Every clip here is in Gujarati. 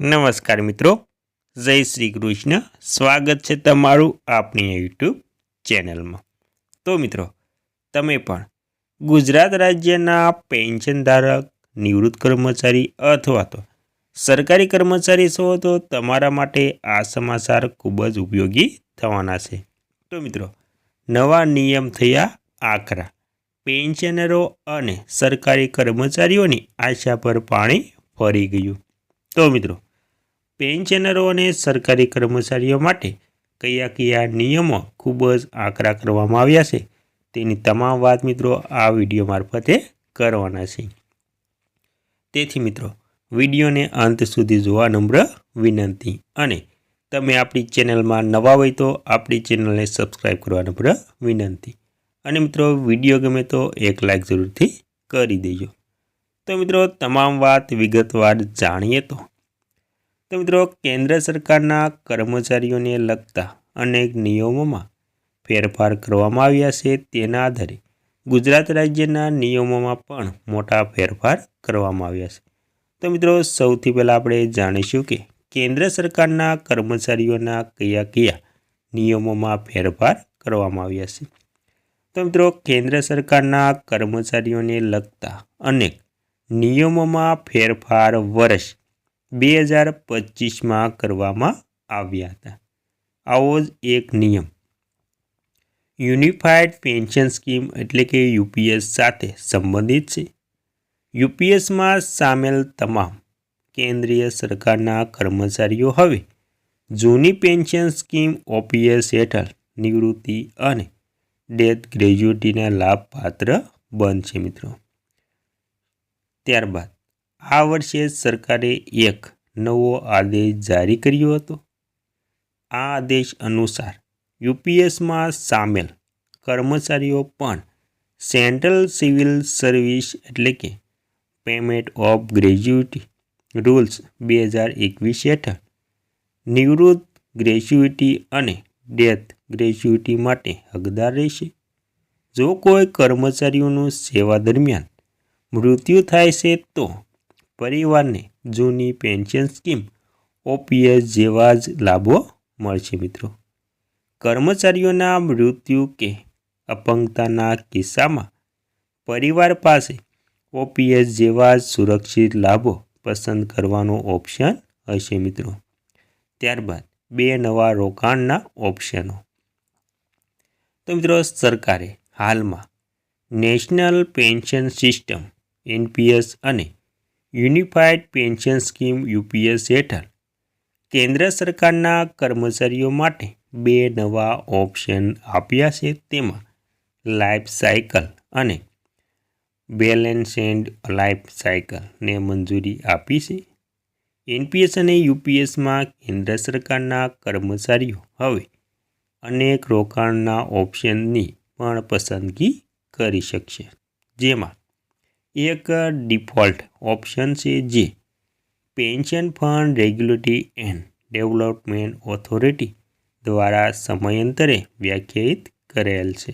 નમસ્કાર મિત્રો. જય શ્રી કૃષ્ણ. સ્વાગત છે તમારું આપણી યુટ્યુબ ચેનલમાં. તો મિત્રો, તમે પણ ગુજરાત રાજ્યના પેન્શન ધારક નિવૃત્ત કર્મચારી અથવા તો સરકારી કર્મચારી છો તો તમારા માટે આ સમાચાર ખૂબ જ ઉપયોગી થવાના છે. તો મિત્રો, નવા નિયમ થયા આકરા પેન્શનરો અને સરકારી કર્મચારીઓની આશા પર પાણી ફરી ગયું. તો મિત્રો પેન્શનરો અને સરકારી કર્મચારીઓ માટે કયા કયા નિયમો ખૂબ જ આકરા કરવામાં આવ્યા છે, તેની તમામ વાત મિત્રો આ વીડિયો મારફતે કરવાના છે. તેથી મિત્રો, વિડીયોને અંત સુધી જોવા નમ્ર વિનંતી અને તમે આપણી ચેનલમાં નવા હોય તો આપણી ચેનલને સબસ્ક્રાઈબ કરવા નમ્ર વિનંતી. અને મિત્રો, વીડિયો ગમે તો એક લાઈક જરૂરથી કરી દેજો. તો મિત્રો, તમામ વાત વિગતવાર જાણીએ તો તો મિત્રો, કેન્દ્ર સરકારના કર્મચારીઓને લગતા અનેક નિયમોમાં ફેરફાર કરવામાં આવ્યા છે. તેના આધારે ગુજરાત રાજ્યના નિયમોમાં પણ મોટા ફેરફાર કરવામાં આવ્યા છે. તો મિત્રો, સૌથી પહેલાં આપણે જાણીશું કે કેન્દ્ર સરકારના કર્મચારીઓના કયા કયા નિયમોમાં ફેરફાર કરવામાં આવ્યા છે. તો મિત્રો, કેન્દ્ર સરકારના કર્મચારીઓને લગતા અનેક નિયમોમાં ફેરફાર વર્ષ બે હજાર પચીસમાં કરવામાં આવ્યા હતા. આવો જ એક નિયમ. યુનિફાઈડ પેન્શન સ્કીમ એટલે કે યુપીએસ સાથે સંબંધિત છે. યુપીએસમાં સામેલ તમામ કેન્દ્રીય સરકારના કર્મચારીઓ હવે જૂની પેન્શન સ્કીમ ઓપીએસ હેઠળ નિવૃત્તિ અને ડેથ ગ્રેજ્યુટીના લાભ પાત્ર બનશે મિત્રો. ત્યારબાદ આ વર્ષે સરકારે એક નવો આદેશ જારી કર્યો હતો. આ આદેશ અનુસાર યુપીએસમાં સામેલ કર્મચારીઓ પણ સેન્ટ્રલ સિવિલ સર્વિસ એટલે કે પેમેન્ટ ઓફ ગ્રેજ્યુટી રૂલ્સ બે હજાર એકવીસ હેઠળ નિવૃત્ત ગ્રેજ્યુટી અને ડેથ ગ્રેજ્યુટી માટે હકદાર રહેશે. જો કોઈ કર્મચારીઓનું સેવા દરમિયાન મૃત્યુ થાય છે તો પરિવારને જૂની પેન્શન સ્કીમ ઓપીએસ જેવા જ લાભો મળશે મિત્રો. કર્મચારીઓના મૃત્યુ કે અપંગતાના કિસ્સામાં પરિવાર પાસે ઓપીએસ જેવા જ સુરક્ષિત લાભો પસંદ કરવાનો ઓપ્શન હશે મિત્રો. ત્યારબાદ બે નવા રોકાણના ઓપ્શનો. તો મિત્રો સરકારે હાલમાં નેશનલ પેન્શન સિસ્ટમ, એનપીએસ અને યુનિફાઈડ પેન્શન સ્કીમ યુપીએસ હેઠળ કેન્દ્ર સરકારના કર્મચારીઓ માટે બે નવા ઓપ્શન આપ્યા છે. તેમાં લાઈફ સાયકલ અને બેલેન્સ એન્ડ લાઈફ સાયકલને મંજૂરી આપી છે. એનપીએસ અને યુપીએસમાં કેન્દ્ર સરકારના કર્મચારીઓ હવે અનેક રોકાણના ઓપ્શનની પણ પસંદગી કરી શકશે. જેમાં એક ડિફોલ્ટ ઓપ્શન છે જે pension fund regulatory and development authority દ્વારા સમયાંતરે વ્યાખ્યાયિત કરેલ છે.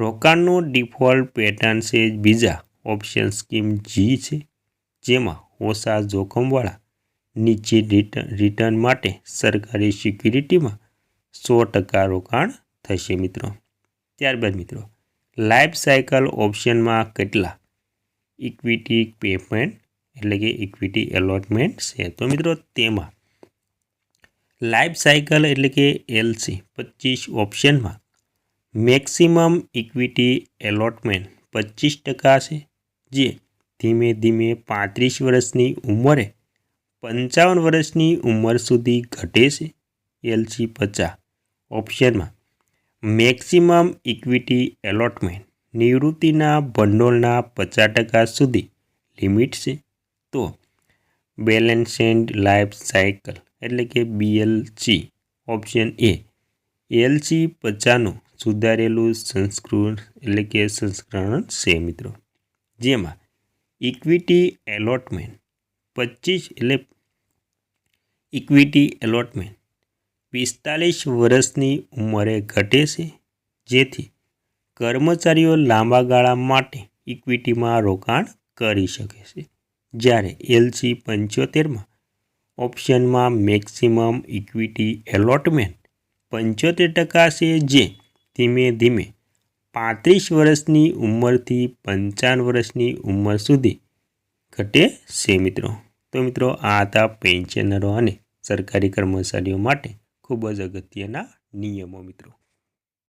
રોકાણનો ડિફોલ્ટ પેટર્ન છે બીજા ઓપ્શન સ્કીમ જી છે, જેમાં ઓછા જોખમવાળા નીચે રિટર્ન માટે સરકારી સિક્યુરિટીમાં સો ટકા રોકાણ થશે મિત્રો. ત્યારબાદ મિત્રો લાઈફ સાયકલ ઓપ્શનમાં કેટલા ઇક્વિટી પેમેન્ટ એટલે કે ઇક્વિટી એલોટમેન્ટ છે. તો મિત્રો તેમાં લાઈફ સાયકલ એટલે કે એલસી પચીસ ઓપ્શનમાં મેક્સિમમ ઇક્વિટી એલોટમેન્ટ પચીસ ટકા છે, જે ધીમે ધીમે પાંત્રીસ વર્ષની ઉંમરે પંચાવન વર્ષની ઉંમર સુધી ઘટે છે એલસી પચાસ ઓપ્શનમાં મેક્સિમમ ઇક્વિટી એલોટમેન્ટ નિવૃત્તિના ભંડોળના પચાસ ટકા સુધી લિમિટ છે. તો બેલેન્સ એન્ડ લાઈફ સાયકલ એટલે કે બીએલસી ઓપ્શન એ. એલસી પચાસનું સુધારેલું સંસ્કૃત એટલે કે સંસ્કરણ છે મિત્રો. જેમાં ઇક્વિટી એલોટમેન્ટ પચીસ એટલે ઇક્વિટી એલોટમેન્ટ પિસ્તાલીસ વર્ષની ઉંમરે ઘટે છે. જેથી કર્મચારીઓ લાંબા ગાળા માટે ઇક્વિટીમાં રોકાણ કરી શકે છે. જ્યારે એલસી પંચોતેરમાં ઓપ્શનમાં મેક્સિમમ ઇક્વિટી એલોટમેન્ટ પંચોતેર ટકા છે જે ધીમે ધીમે પાંત્રીસ વર્ષની ઉંમરથી પંચાવન વર્ષની ઉંમર સુધી ઘટે છે મિત્રો. તો મિત્રો, આ હતા પેન્શનરો અને સરકારી કર્મચારીઓ માટે ખૂબ જ અગત્યના નિયમો મિત્રો.